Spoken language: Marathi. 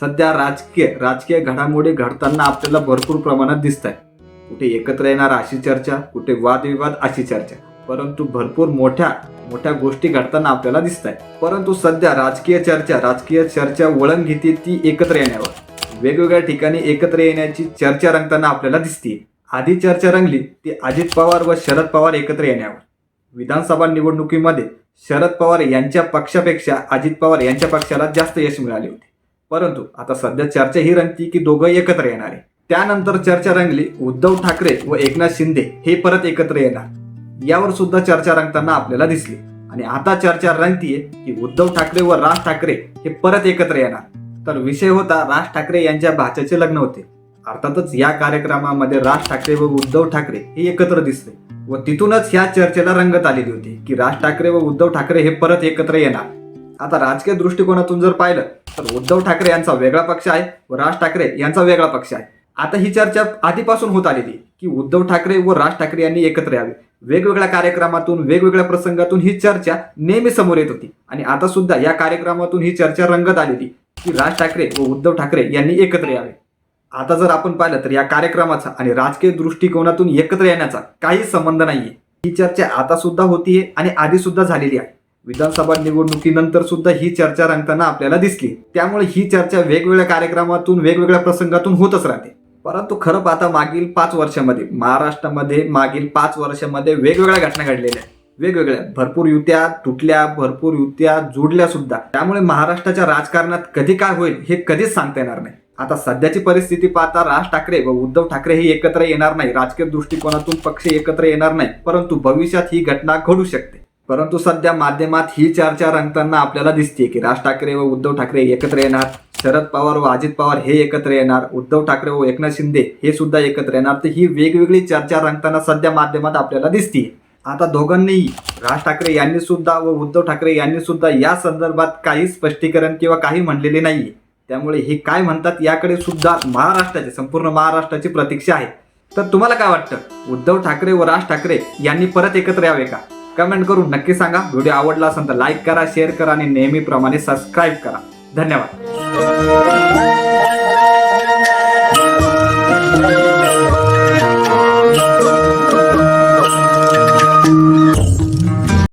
सध्या राजकीय राजकीय घडामोडी घडताना आपल्याला भरपूर प्रमाणात दिसत आहे कुठे एकत्र येणार अशी चर्चा कुठे वादविवाद अशी चर्चा. परंतु भरपूर मोठ्या मोठ्या गोष्टी घडताना आपल्याला दिसत आहे परंतु सध्या राजकीय चर्चा राजकीय चर्चा वळण घेते ती एकत्र येण्यावर. वेगवेगळ्या ठिकाणी एकत्र येण्याची चर्चा रंगताना आपल्याला दिसते आधी चर्चा रंगली ती अजित पवार व शरद पवार एकत्र येण्यावर. विधानसभा निवडणुकीमध्ये शरद पवार यांच्या पक्षापेक्षा अजित पवार यांच्या पक्षाला जास्त यश मिळाले होते. परंतु आता सध्या चर्चा ही रंगती की दोघं एकत्र येणार आहे. त्यानंतर चर्चा रंगली उद्धव ठाकरे व एकनाथ शिंदे हे परत एकत्र येणार. यावर सुद्धा चर्चा रंगताना आपल्याला दिसली. आणि आता चर्चा रंगतीये की उद्धव ठाकरे व राज ठाकरे हे परत एकत्र येणार. तर विषय होता राज ठाकरे यांच्या भाच्याचे लग्न होते. अर्थातच या कार्यक्रमामध्ये राज ठाकरे व उद्धव ठाकरे हे एकत्र दिसले. व तिथूनच ह्या चर्चेला रंगत आलेली होती की राज ठाकरे व उद्धव ठाकरे हे परत एकत्र येणार. आता राजकीय दृष्टिकोनातून जर पाहिलं तर उद्धव ठाकरे यांचा वेगळा पक्ष आहे व राज ठाकरे यांचा वेगळा पक्ष आहे. आता ही चर्चा आधीपासून होत आलेली की उद्धव ठाकरे व राज ठाकरे यांनी एकत्र यावे. वेगवेगळ्या कार्यक्रमातून वेगवेगळ्या प्रसंगातून ही चर्चा नेहमी समोर येत होती. आणि आता सुद्धा या कार्यक्रमातून ही चर्चा रंगत आलेली की राज ठाकरे व उद्धव ठाकरे यांनी एकत्र यावे. आता जर आपण पाहिलं तर या कार्यक्रमाचा आणि राजकीय दृष्टिकोनातून एकत्र येण्याचा काही संबंध नाहीये. ही चर्चा आता सुद्धा होतीये आणि आधी सुद्धा झालेली आहे. विधानसभा निवडणुकीनंतर सुद्धा ही चर्चा रंगताना आपल्याला दिसली. त्यामुळे ही चर्चा वेगवेगळ्या कार्यक्रमातून वेगवेगळ्या प्रसंगातून होतच राहते. परंतु खरं पाहता मागील पाच वर्षामध्ये महाराष्ट्रामध्ये मागील पाच वर्षामध्ये वेगवेगळ्या घटना घडलेल्या आहेत. वेगवेगळ्या भरपूर युत्या तुटल्या भरपूर युत्या जुडल्या सुद्धा. त्यामुळे महाराष्ट्राच्या राजकारणात कधी काय होईल हे कधीच सांगता येणार नाही. आता सध्याची परिस्थिती पाहता राज ठाकरे व उद्धव ठाकरे हे एकत्र येणार नाही. राजकीय दृष्टिकोनातून पक्ष एकत्र येणार नाही. परंतु भविष्यात ही घटना घडू शकते. परंतु सध्या माध्यमात ही चर्चा रंगताना आपल्याला दिसते की राज ठाकरे व उद्धव ठाकरे एकत्र येणार शरद पवार व अजित पवार हे एकत्र येणार उद्धव ठाकरे व एकनाथ शिंदे हे सुद्धा एकत्र येणार. तर ही वेगवेगळी चर्चा रंगताना सध्या माध्यमात आपल्याला दिसते आता दोघांनीही राज ठाकरे यांनी सुद्धा व उद्धव ठाकरे यांनी सुद्धा या संदर्भात काही स्पष्टीकरण किंवा काही म्हणलेले नाही त्यामुळे हे काय म्हणतात याकडे सुद्धा महाराष्ट्राची संपूर्ण महाराष्ट्राची प्रतीक्षा आहे. तर तुम्हाला काय वाटतं? उद्धव ठाकरे व राज ठाकरे यांनी परत एकत्र यावे का? कमेंट करून नक्की सांगा. व्हिडिओ आवडला असेल तर लाईक करा शेअर करा आणि नेहमीप्रमाणे सबस्क्राईब करा. धन्यवाद.